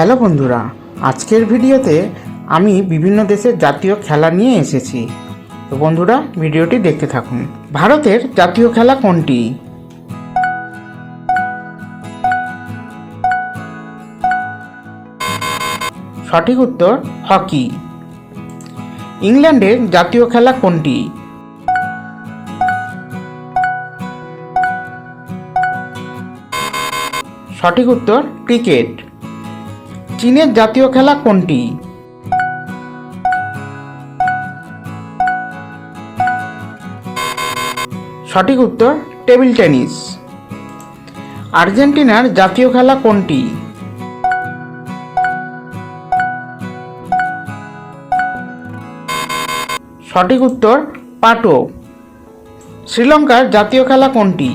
Hello বন্ধুরা, আজকের ভিডিওতে আমি বিভিন্ন দেশের জাতীয় খেলা নিয়ে এসেছি। তো বন্ধুরা, ভিডিওটি দেখতে থাকুন। ভারতের জাতীয় খেলা কোনটি? সঠিক উত্তর, হকি। ইংল্যান্ডের জাতীয় খেলা কোনটি? সঠিক উত্তর, ক্রিকেট। চীনের জাতীয় খেলা কোনটি? সঠিক উত্তর, টেবিল টেনিস। আর্জেন্টিনার জাতীয় খেলা কোনটি? সঠিক উত্তর, পাটো। শ্রীলঙ্কার জাতীয় খেলা কোনটি?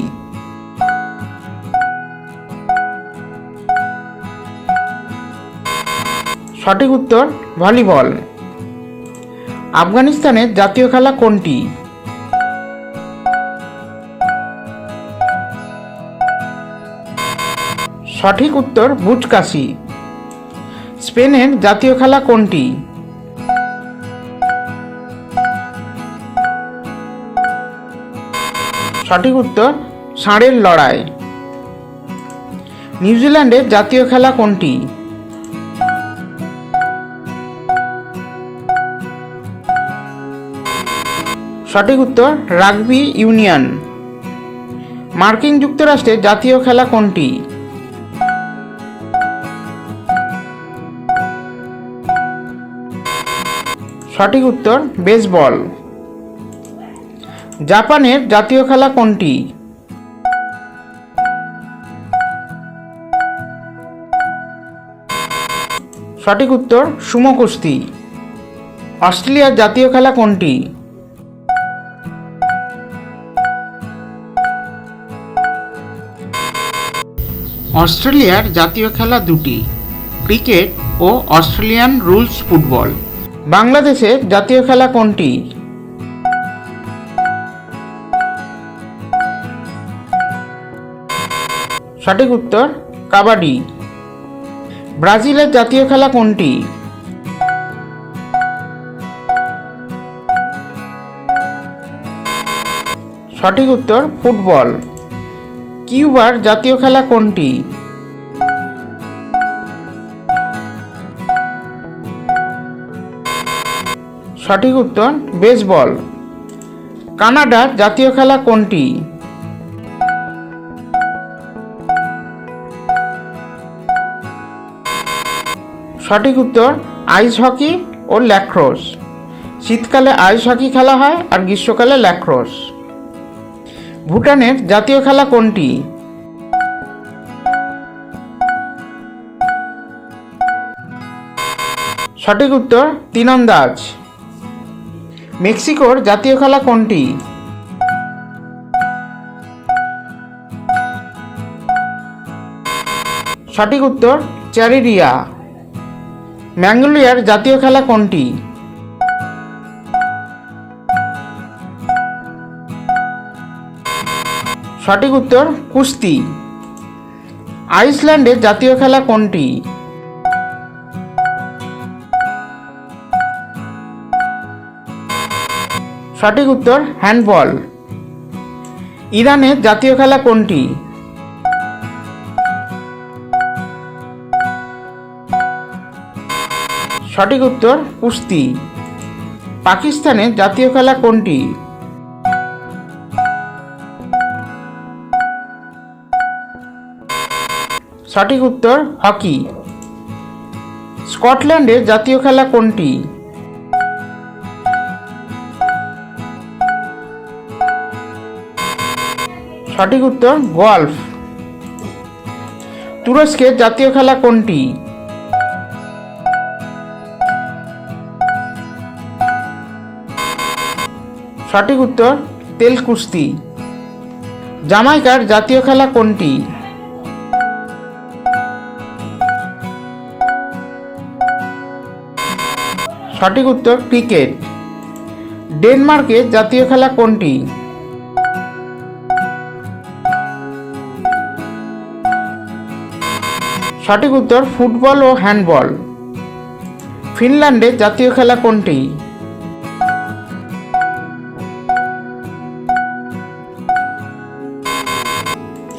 সঠিক উত্তর, ভলিবল। আফগানিস্তানের জাতীয় খেলা কোনটি? সঠিক উত্তর বুচকাশি স্পেনের জাতীয় খেলা কোনটি? সঠিক উত্তর, ষাঁড়ের লড়াই। নিউজিল্যান্ডের জাতীয় খেলা কোনটি? সঠিক উত্তর, রাগবি ইউনিয়ন। মার্কিন যুক্তরাষ্ট্রের জাতীয় খেলা কোনটি? সঠিক উত্তর, বেসবল। জাপানের জাতীয় খেলা কোনটি? সঠিক উত্তর, সুমো কুস্তি। অস্ট্রেলিয়ার জাতীয় খেলা কোনটি? অস্ট্রেলিয়ার জাতীয় খেলা দুটি, ক্রিকেট ও অস্ট্রেলিয়ান রুলস ফুটবল। বাংলাদেশের জাতীয় খেলা কোনটি? সঠিক উত্তর, কাবাডি। ব্রাজিলের জাতীয় খেলা কোনটি? সঠিক উত্তর, ফুটবল। কিউবার জাতীয় খেলা কোনটি? সঠিক উত্তর, বেসবল। কানাডার জাতীয় খেলা কোনটি? সঠিক উত্তর, আইস হকি ও ল্যাক্রোস। শীতকালে আইস হকি খেলা হয় আর গ্রীষ্মকালে ল্যাক্রোস। ভুটানের জাতীয় খেলা কোনটি? সঠিক উত্তর তীরন্দাজ মেক্সিকোর জাতীয় খেলা কোনটি? সঠিক উত্তর চ্যারিডিয়া ম্যাঙ্গোলিয়ার জাতীয় খেলা কোনটি? সঠিক উত্তর, কুস্তি। আইসল্যান্ডের জাতীয় খেলা কোনটি? সঠিক উত্তর, হ্যান্ডবল। ইরানের জাতীয় খেলা কোনটি? সঠিক উত্তর, কুস্তি। পাকিস্তানের জাতীয় খেলা কোনটি? সঠিক উত্তর হকি। স্কটল্যান্ডের জাতীয় খেলা কোনটি? সঠিক উত্তর গল্ফ তুরস্কের জাতীয় খেলা কোনটি? সঠিক উত্তর তেল কুস্তি। জামাইকার জাতীয় খেলা কোনটি? সঠিক উত্তর ক্রিকেট। ডেনমার্কের জাতীয় খেলা কোনটি? সঠিক উত্তর ফুটবল ও হ্যান্ডবল। ফিনল্যান্ডের জাতীয় খেলা কোনটি?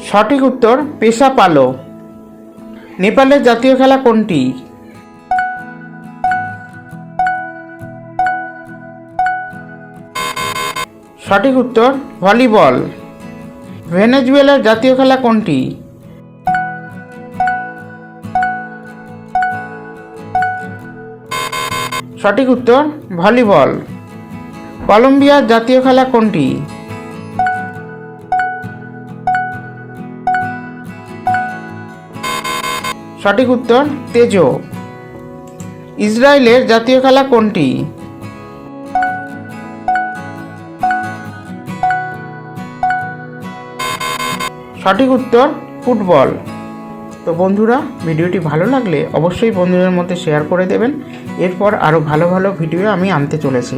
সঠিক উত্তর পেশা পালো নেপালের জাতীয় খেলা কোনটি? সঠিক উত্তর, ভলিবল। ভেনেজুয়েলার জাতীয় খেলা কোনটি? সঠিক উত্তর, ভলিবল। কলম্বিয়ার জাতীয় খেলা কোনটি? সঠিক উত্তর, তেজো। ইসরায়েলের জাতীয় খেলা কোনটি? সঠিক উত্তর ফুটবল। তো বন্ধুরা, ভিডিওটি ভালো লাগলে অবশ্যই বন্ধুদের মধ্যে শেয়ার করে দেবেন। এরপর আরও ভালো ভালো ভিডিও আমি আনতে চলেছি।